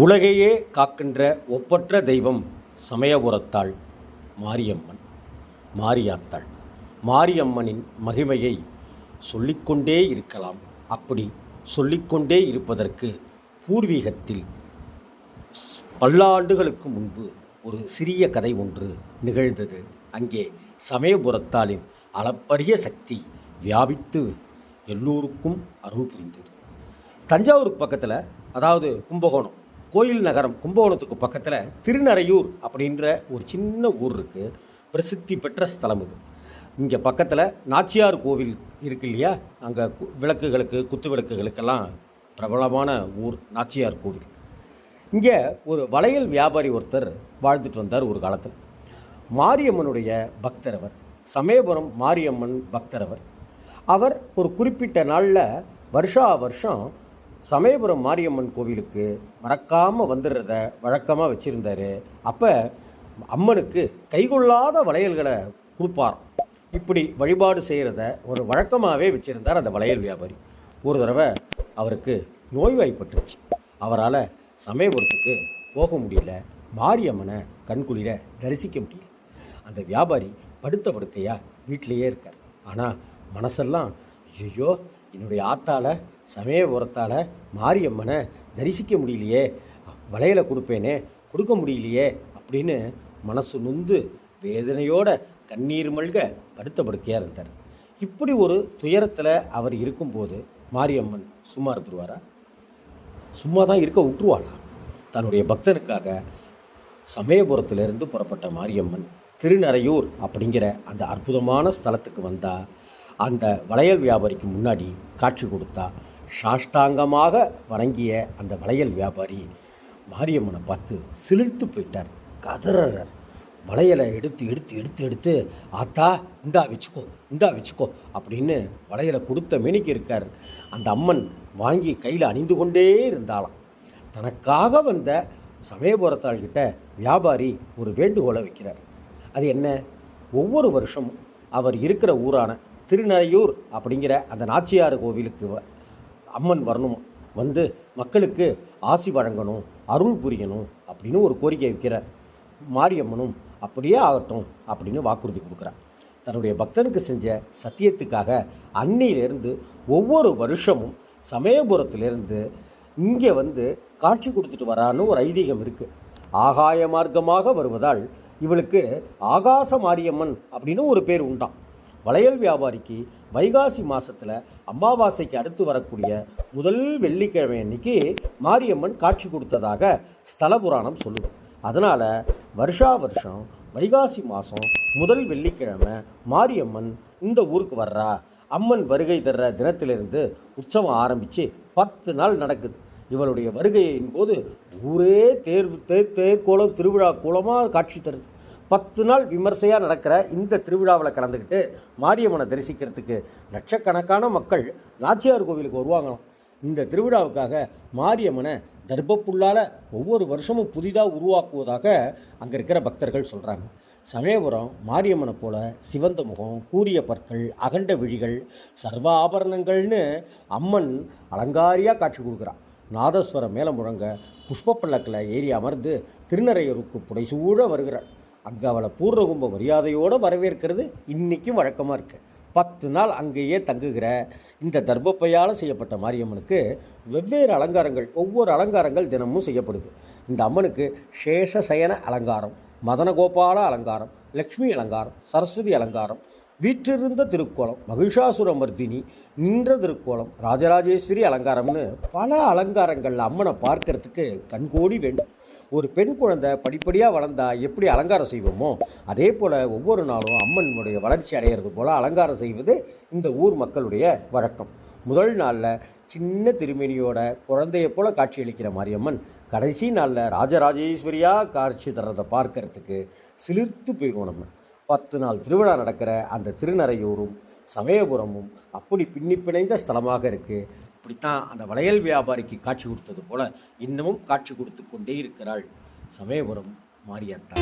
உலகையே காக்கின்ற ஒப்பற்ற தெய்வம் சமயபுரத்தாள் மாரியம்மன் மாரியாத்தாள். மாரியம்மனின் மகிமையை சொல்லிக்கொண்டே இருக்கலாம். அப்படி சொல்லிக்கொண்டே இருப்பதற்கு பூர்வீகத்தில் பல்லாண்டுகளுக்கு முன்பு ஒரு சிறிய கதை ஒன்று நிகழ்ந்தது. அங்கே சமயபுரத்தாளின் அளப்பரிய சக்தி வியாபித்து எல்லோருக்கும் அருள் புரிந்தது. தஞ்சாவூருக்கு பக்கத்தில் அதாவது கும்பகோணம் கோயில் நகரம் கும்பகோணத்துக்கு பக்கத்தில் திருநறையூர் அப்படின்ற ஒரு சின்ன ஊர் இருக்குது பிரசித்தி பெற்ற ஸ்தலம் இது. இங்கே பக்கத்தில் நாச்சியார் கோவில் இருக்கு இல்லையா? அங்கே கு- விளக்குகளுக்கு குத்து விளக்குகளுக்கெல்லாம் பிரபலமான ஊர் நாச்சியார் கோவில். இங்கே ஒரு வளையல் வியாபாரி ஒருத்தர் வாழ்ந்துட்டு வந்தார் ஒரு காலத்தில். மாரியம்மனுடைய பக்தர் அவர் சமயபுரம் மாரியம்மன் பக்தர் அவர் அவர் ஒரு குறிப்பிட்ட நாளில் வருஷா வருஷம் சமயபுரம் மாரியம்மன் கோவிலுக்கு மறக்காமல் வந்துடுறத வழக்கமாக வச்சுருந்தாரு. அப்போ அம்மனுக்கு கைகொள்ளாத வளையல்களை கொடுப்பார் இப்படி வழிபாடு செய்கிறத ஒரு வழக்கமாகவே வச்சுருந்தார் அந்த வளையல் வியாபாரி. ஒரு தடவை அவருக்கு நோய்வாய்ப்பட்டுருச்சு. அவரால் சமயபுரத்துக்கு போக முடியல. மாரியம்மனை கண்குளிர தரிசிக்க முடியல. அந்த வியாபாரி படுத்த படுக்கையாக வீட்டிலேயே இருக்கார். ஆனால் மனசெல்லாம் ஐயோ என்னுடைய ஆத்தால சமயபுரத்தால் மாரியம்மனை தரிசிக்க முடியலையே வளையலை கொடுப்பேனே கொடுக்க முடியலையே அப்படின்னு மனசு நொந்து வேதனையோட கண்ணீர் மல்க படுத்த படுக்கையாக இருந்தார் இப்படி ஒரு துயரத்தில் அவர் இருக்கும்போது மாரியம்மன் சும்மா இருந்துருவாரா? சும்மா தான் இருக்க விட்டுருவாளா? தன்னுடைய பக்தனுக்காக சமயபுரத்திலிருந்து புறப்பட்ட மாரியம்மன் திருநறையூர் அப்படிங்கிற அந்த அற்புதமான ஸ்தலத்துக்கு வந்தால் அந்த வளையல் வியாபாரிக்கு முன்னாடி காட்சி கொடுத்தா சாஷ்டாங்கமாக வணங்கிய அந்த வளையல் வியாபாரி மாரியம்மனை பார்த்து சிலிர்த்து போயிட்டார். கதறார் வளையலை எடுத்து எடுத்து எடுத்து எடுத்து ஆத்தா இந்தா வச்சுக்கோ இந்தா வச்சுக்கோ அப்படின்னு வளையலை கொடுத்த மேனிக்கு இருக்கார். அந்த அம்மன் வாங்கி கையில் அணிந்து கொண்டே இருந்தாளாம். தனக்காக வந்த சமயபுரத்தாள்கிட்ட வியாபாரி ஒரு வேண்டுகோளை வைக்கிறார். அது என்ன? ஒவ்வொரு வருஷமும் அவர் இருக்கிற ஊரான திருநறையூர் அப்படிங்கிற அந்த நாச்சியார் கோவிலுக்கு அம்மன் வரணும். வந்து மக்களுக்கு ஆசி வழங்கணும் அருள் புரியணும் அப்படின்னு ஒரு கோரிக்கை வைக்கிறார். மாரியம்மனும் அப்படியே ஆகட்டும் அப்படின்னு வாக்குறுதி கொடுக்குறார். தன்னுடைய பக்தனுக்கு செஞ்ச சத்தியத்துக்காக அன்னியிலிருந்து ஒவ்வொரு வருஷமும் சமயபுரத்திலிருந்து இங்கே வந்து காட்சி கொடுத்துட்டு வரான்னு ஒரு ஐதீகம் இருக்குது ஆகாய மார்க்கமாக வருவதால் இவளுக்கு ஆகாச மாரியம்மன் அப்படின்னு ஒரு பேர் உண்டாம். வளையல் வியாபாரிக்கு வைகாசி மாதத்தில் அமாவாசைக்கு அடுத்து வரக்கூடிய முதல் வெள்ளிக்கிழமை அன்னைக்கு மாரியம்மன் காட்சி கொடுத்ததாக ஸ்தல புராணம் சொல்லுது. அதனால் வருஷா வருஷம் வைகாசி மாதம் முதல் வெள்ளிக்கிழமை மாரியம்மன் இந்த ஊருக்கு வர்றா. அம்மன் வருகை தர்ற தினத்திலிருந்து உற்சவம் ஆரம்பித்து பத்து நாள் நடக்குது. இவளுடைய வருகையின் போது ஊரே தேர் தேர் தேர்கோலம் திருவிழா கோலமாக காட்சி தருது. பத்து நாள் விமர்சையாக நடக்கிற இந்த திருவிழாவில் கலந்துக்கிட்டு மாரியம்மனை தரிசிக்கிறதுக்கு லட்சக்கணக்கான மக்கள் நாச்சியார் கோவிலுக்கு வருவாங்களாம். இந்த திருவிழாவுக்காக மாரியம்மனை தர்ப்பப்புல்லால் ஒவ்வொரு வருஷமும் புதிதாக உருவாக்குவதாக அங்கே இருக்கிற பக்தர்கள் சொல்கிறாங்க சமயபுரம் மாரியம்மனை போல சிவந்த முகம் கூரிய பற்கள் அகண்ட விழிகள் சர்வ ஆபரணங்கள்னு அம்மன் அலங்காரியாக காட்சி கொடுக்குறான். நாதஸ்வரம் மேலே முழங்க புஷ்ப பல்லக்கில் ஏறி அமர்ந்து திருநறையூருக்கு புடைசூழ வருகிறாள். அங்கே அவளை பூர்ணகும்ப மரியாதையோடு வரவேற்கிறது இன்றைக்கும் வழக்கமாக இருக்குது பத்து நாள் அங்கேயே தங்குகிற இந்த தர்ப்பப்பையால் செய்யப்பட்ட மாரியம்மனுக்கு வெவ்வேறு அலங்காரங்கள் ஒவ்வொரு அலங்காரங்கள் தினமும் செய்யப்படுது. இந்த அம்மனுக்கு சேஷ சயன அலங்காரம் மதனகோபால அலங்காரம் லக்ஷ்மி அலங்காரம் சரஸ்வதி அலங்காரம் வீற்றிருந்த திருக்கோலம் மகிஷாசுரமர்தினி நின்ற திருக்கோலம் ராஜராஜேஸ்வரி அலங்காரம்னு பல அலங்காரங்கள் அம்மனை பார்க்கறதுக்கு கண்கோடி வேண்டும். ஒரு பெண் குழந்தை படிப்படியாக வளர்ந்தா எப்படி அலங்காரம் செய்வோமோ அதே போல் ஒவ்வொரு நாளும் அம்மனுடைய வளர்ச்சி அடையிறது போல் அலங்காரம் செய்வது இந்த ஊர் மக்களுடைய வழக்கம். முதல் நாளில் சின்ன திருமேனியோட குழந்தையை போல காட்சியளிக்கிற மாரியம்மன் கடைசி நாளில் ராஜராஜேஸ்வரியாக காட்சி தர்றதை பார்க்கறதுக்கு சிலிர்த்து போயிடுவோம் நம்ம. பத்து நாள் திருவிழா நடக்கிற அந்த திருநறையூரும் சமயபுரமும் அப்படி பின்னி பிணைந்த ஸ்தலமாக இருக்குது இப்படித்தான் அந்த வளையல் வியாபாரிக்கு காட்சி கொடுத்தது போல இன்னமும் காட்சி கொடுத்து கொண்டே இருக்கிறாள் சமயபுரம் மாரியத்தா